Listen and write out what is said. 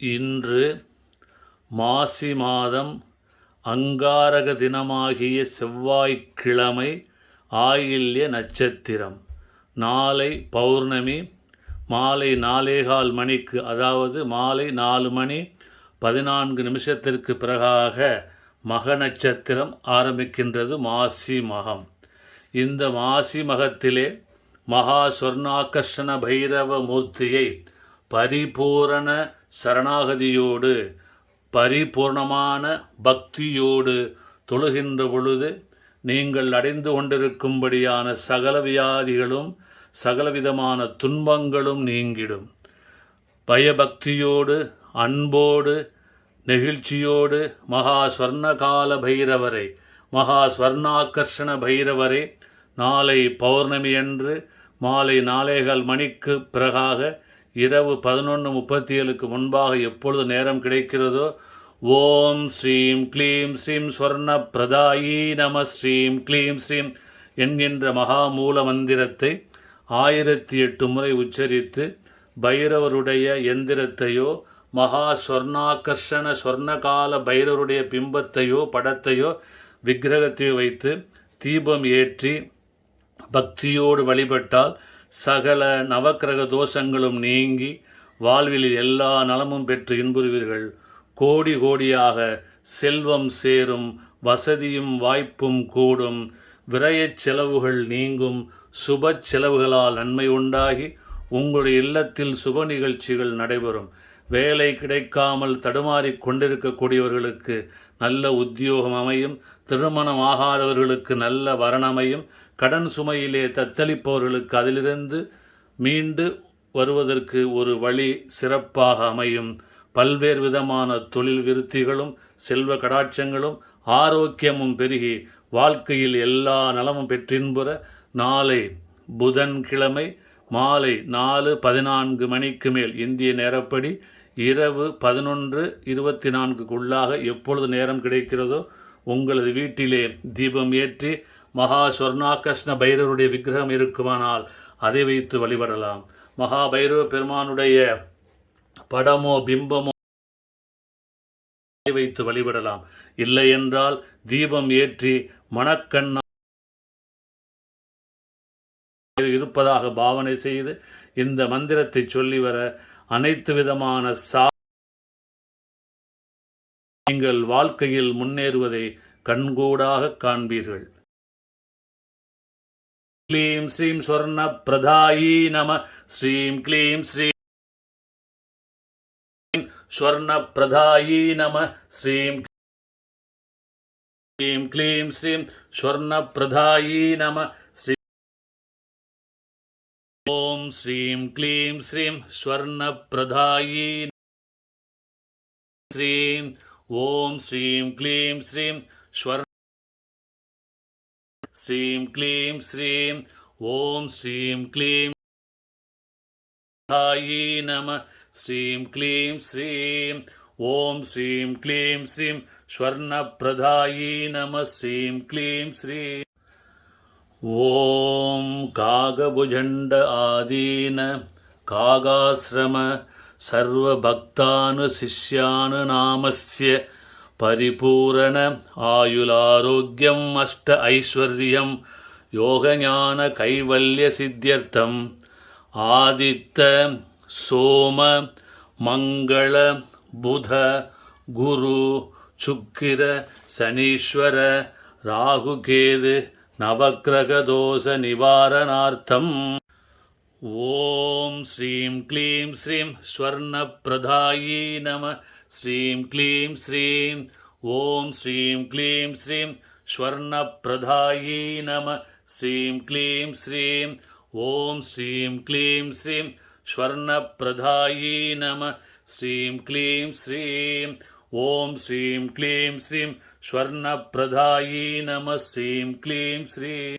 இன்று மாசி மாதம் அங்காரக தினமாகிய செவ்வாய்க்கிழமை ஆயில்ய நட்சத்திரம். நாளை பௌர்ணமி மாலை நாலேகால் மணிக்கு அதாவது மாலை நாலு மணி பதினான்கு நிமிஷத்திற்கு பிறகாக மக நட்சத்திரம் ஆரம்பிக்கின்றது மாசி மகம். இந்த மாசி மகத்திலே மகா சொர்ணாகர்ஷண பைரவ மூர்த்தியை பரிபூரண சரணாகதியோடு பரிபூர்ணமான பக்தியோடு தொழுகின்ற பொழுது நீங்கள் அடைந்து கொண்டிருக்கும்படியான சகல வியாதிகளும் சகலவிதமான துன்பங்களும் நீங்கிடும். பயபக்தியோடு அன்போடு நெகிழ்ச்சியோடு மகா ஸ்வர்ணகால பைரவரை மகா ஸ்வர்ணாகர்ஷண பைரவரை நாளை பௌர்ணமி அன்று மாலை நாலேகால் மணிக்கு பிறகாக இரவு பதினொன்று முப்பத்தி ஏழுக்கு முன்பாக எப்பொழுது நேரம் கிடைக்கிறதோ ஓம் ஸ்ரீம் க்ளீம் ஸ்ரீம் ஸ்வர்ண பிரதாயி நம ஸ்ரீம் க்ளீம் ஸ்ரீம் என்கின்ற மகா மூல மந்திரத்தை ஆயிரத்தி எட்டு முறை உச்சரித்து பைரவருடைய எந்திரத்தையோ மகா ஸ்வர்ணாகர்ஷண ஸ்வர்ணகால பைரவருடைய பிம்பத்தையோ படத்தையோ விக்கிரகத்தையோ வைத்து தீபம் ஏற்றி பக்தியோடு வழிபட்டால் சகல நவக்கிரக தோஷங்களும் நீங்கி வாழ்வில் எல்லா நலமும் பெற்று இன்புறுவீர்கள். கோடி கோடியாக செல்வம் சேரும் வசதியும் வாய்ப்பும் கூடும். விரயச் செலவுகள் நீங்கும் சுப செலவுகளால் நன்மை உண்டாகி உங்களுடைய இல்லத்தில் சுப நிகழ்ச்சிகள் நடைபெறும். வேலை கிடைக்காமல் தடுமாறி கொண்டிருக்கக்கூடியவர்களுக்கு நல்ல உத்தியோகம் அமையும் திருமணம் ஆகாதவர்களுக்கு நல்ல வரணமையும் கடன் சுமையிலே தத்தளிப்பவர்களுக்கு அதிலிருந்து மீண்டு வருவதற்கு ஒரு வழி சிறப்பாக அமையும். பல்வேறு விதமான தொழில் விருத்திகளும் செல்வ கடாட்சங்களும் ஆரோக்கியமும் பெருகி வாழ்க்கையில் எல்லா நலமும் பெற்றின்புற நாளை புதன்கிழமை மாலை நாலு பதினான்கு மணிக்கு மேல் இந்திய நேரப்படி இரவு பதினொன்று இருபத்தி நான்குக்குள்ளாக எப்பொழுது நேரம் கிடைக்கிறதோ உங்களது வீட்டிலே தீபம் ஏற்றி மகா சொர்ணாகிருஷ்ண பைரவருடைய விக்கிரகம் இருக்குமானால் அதை வைத்து வழிபடலாம். மகா பைரவ பெருமானுடைய படமோ பிம்பமோ வைத்து வழிபடலாம். இல்லை என்றால் தீபம் ஏற்றி மணக்கண்ணா இருப்பதாக பாவனை செய்து இந்த மந்திரத்தை சொல்லி வர அனைத்து விதமான சா நீங்கள் வாழ்க்கையில் முன்னேறுவதை கண்கூடாக காண்பீர்கள். க்ளீம் ஸ்ரீம் ஸ்வர்ண பிரதாயி நம ஸ்ரீம் க்ளீம் ஸ்ரீம் ஸ்வர்ண பிரதாயி நம ஸ்ரீம் க்ளீம் க்ளீம் ஸ்ரீம் ஸ்வர்ண பிரதாயி நம ॐ श्रीं क्लीं श्रीं स्वर्णप्रदायी श्रीं ॐ श्रीं क्लीं श्रीं स्वर्ण श्रीं क्लीं श्रीं ॐ श्रीं क्लीं नमः श्रीं क्लीं श्रीं ॐ श्रीं क्लीं श्रीं स्वर्णप्रदायी नमः श्रीं क्लीं श्रीं ॐ कागभुजण्ड आदीन कागाश्रम सर्वभक्तानुशिष्यानुनामस्य परिपूर्ण आयुलारोग्यम् अष्ट ऐश्वर्यं योगज्ञानकैवल्यसिद्ध्यर्थम् आदित्य सोम मङ्गल बुध गुरु शुक्र शनीश्वर राहुकेतु नवग्रहदोषनिवारणार्थम्। ॐ श्रीं क्लीं श्रीं स्वर्णप्रधायी नमः। श्रीं क्लीं श्रीं ॐ श्रीं क्लीं श्रीं स्वर्णप्रधायी नमः। श्रीं क्लीं श्रीं ॐ श्रीं क्लीं श्रीं स्वर्णप्रधायी नमः। श्रीं क्लीं श्रीं ఓం శ్రీం క్లీం శ్రీం స్వర్ణప్రదాయీ నమ శ్రీం క్లీం శ్రీం